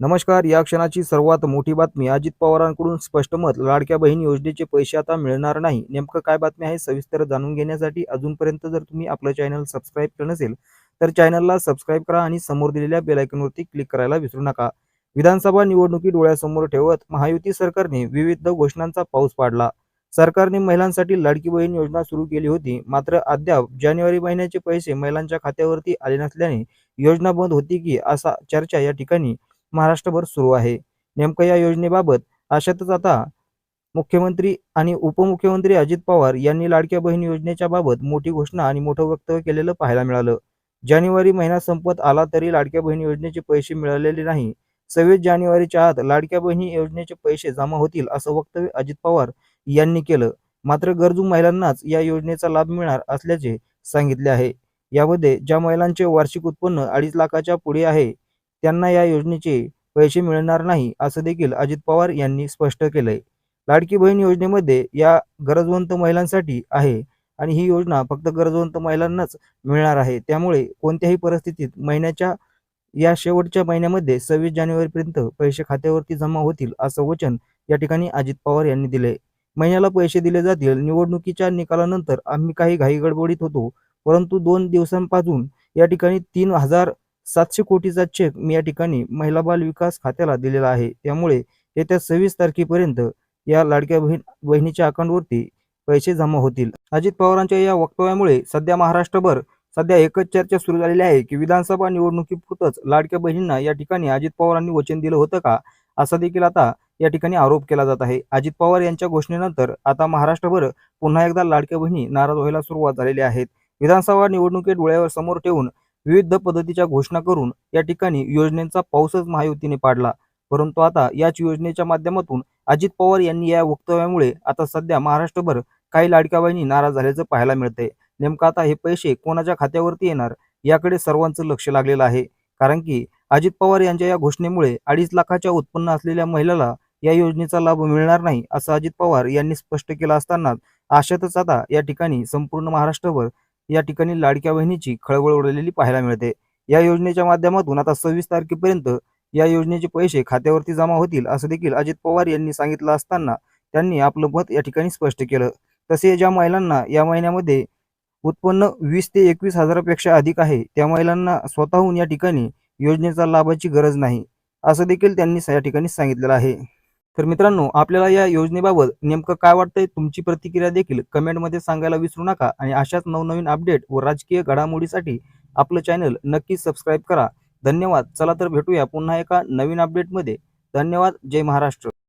नमस्कार या क्षणाची सर्वात मोठी बातमी. अजित पवारांकडून स्पष्ट मत लाडक्या बहीण योजनेचे पैसे आता मिळणार नाही. नेमकं काय बातमी आहे सविस्तर जाणून घेण्यासाठी अजूनपर्यंत जर तुम्ही आपलं चॅनल सबस्क्राईब केलं नसेल तर चॅनलला सबस्क्राईब करा आणि समोर दिलेल्या बेलायकनवरती क्लिक करायला विसरू नका. विधानसभा निवडणुकी डोळ्यासमोर ठेवत महायुती सरकारने विविध घोषणांचा पाऊस पाडला. सरकारने महिलांसाठी लाडकी बहीण योजना सुरू केली होती. मात्र अद्याप जानेवारी महिन्याचे पैसे महिलांच्या खात्यावरती आले नसल्याने योजना बंद होती की असा चर्चा या ठिकाणी महाराष्ट्रभर सुरू आहे. नेमकं या योजनेबाबत अशातच आता मुख्यमंत्री आणि उपमुख्यमंत्री अजित पवार यांनी लाडक्या बहीण योजनेच्या बाबत मोठी घोषणा आणि मोठं वक्तव्य केलेलं पाहायला मिळालं. जानेवारी महिना संपत आला तरी लाडक्या बहीण योजनेचे पैसे मिळालेले नाही. सव्वीस जानेवारीच्या आत लाडक्या बहिणी योजनेचे पैसे जमा होतील असं वक्तव्य अजित पवार यांनी केलं. मात्र गरजू महिलांनाच या योजनेचा लाभ मिळणार असल्याचे सांगितले आहे. यामध्ये ज्या महिलांचे वार्षिक उत्पन्न अडीच लाखाच्या पुढे आहे त्यांना या योजनेचे पैसे मिळणार नाही असं देखील अजित पवार यांनी स्पष्ट केलंय. लाडकी बहीण योजनेमध्ये या गरजवंत महिलांसाठी आहे आणि ही योजना फक्त गरजवंत महिलांनाच मिळणार आहे. त्यामुळे कोणत्याही परिस्थितीत महिन्याच्या या शेवटच्या महिन्यामध्ये सव्वीस जानेवारीपर्यंत पैसे खात्यावरती जमा होतील असं वचन या ठिकाणी अजित पवार यांनी दिले महिन्याला पैसे दिले जातील. निवडणुकीच्या निकालानंतर आम्ही काही घाई गडबडीत होतो परंतु दोन दिवसांपासून या ठिकाणी तीन हजार सातशे कोटीचा चेक मी या ठिकाणी महिला बाल विकास खात्याला दिलेला आहे. त्यामुळे येत्या सव्वीस तारखेपर्यंत या लाडक्या बहीण बहिणीच्या अकाउंटवरती पैसे जमा होतील. अजित पवारांच्या या वक्तव्यामुळे सध्या महाराष्ट्रभर सध्या एकच चर्चा सुरू झालेली आहे की विधानसभा निवडणुकीपुरतच लाडक्या बहिणींना या ठिकाणी अजित पवारांनी वचन दिलं होतं का? असा देखील आता या ठिकाणी आरोप केला जात आहे. अजित पवार यांच्या घोषणेनंतर आता महाराष्ट्रभर पुन्हा एकदा लाडक्या बहिणी नाराज व्हायला सुरुवात झालेली आहेत विधानसभा निवडणुकीत डोळ्यावर समोर ठेवून विविध पद्धतीच्या घोषणा करून या ठिकाणी योजनेचा पाऊसच महायुतीने पाडला. परंतु आता याच योजनेच्या माध्यमातून अजित पवार यांनी या वक्तव्यामुळे आता सध्या महाराष्ट्रभर काही लाडक्या बहिणी नाराज झाल्याचं पाहायला मिळतंय. नेमकं आता हे पैसे कोणाच्या खात्यावरती येणार याकडे सर्वांचं लक्ष लागलेलं आहे. कारण की अजित पवार यांच्या या घोषणेमुळे अडीच लाखाच्या उत्पन्न असलेल्या महिलेला या योजनेचा लाभ मिळणार नाही असं अजित पवार यांनी स्पष्ट केलं असतानाच अशातच आता या ठिकाणी संपूर्ण महाराष्ट्रभर या ठिकाणी लाडक्या बहिणीची खळबळ उडलेली पाहायला मिळते. या योजनेच्या माध्यमातून आता सव्वीस तारखेपर्यंत या योजनेचे पैसे खात्यावरती जमा होतील असं देखील अजित पवार यांनी सांगितलं असताना त्यांनी आपलं मत या ठिकाणी स्पष्ट केलं. तसे ज्या महिलांना या महिन्यामध्ये उत्पन्न वीस ते एकवीस हजारापेक्षा अधिक आहे त्या महिलांना स्वतःहून या ठिकाणी योजनेचा लाभाची गरज नाही असं देखील त्यांनी या ठिकाणी सांगितलेलं आहे. तर मित्रांनो आपल्याला या योजनेबाबत नेमकं काय वाटतंय? तुमची प्रतिक्रिया देखील कमेंटमध्ये सांगायला विसरू नका आणि अशाच नवनवीन अपडेट व राजकीय घडामोडीसाठी आपलं चॅनल नक्की सबस्क्राईब करा. धन्यवाद. चला तर भेटूया पुन्हा एका नवीन अपडेटमध्ये धन्यवाद. जय महाराष्ट्र.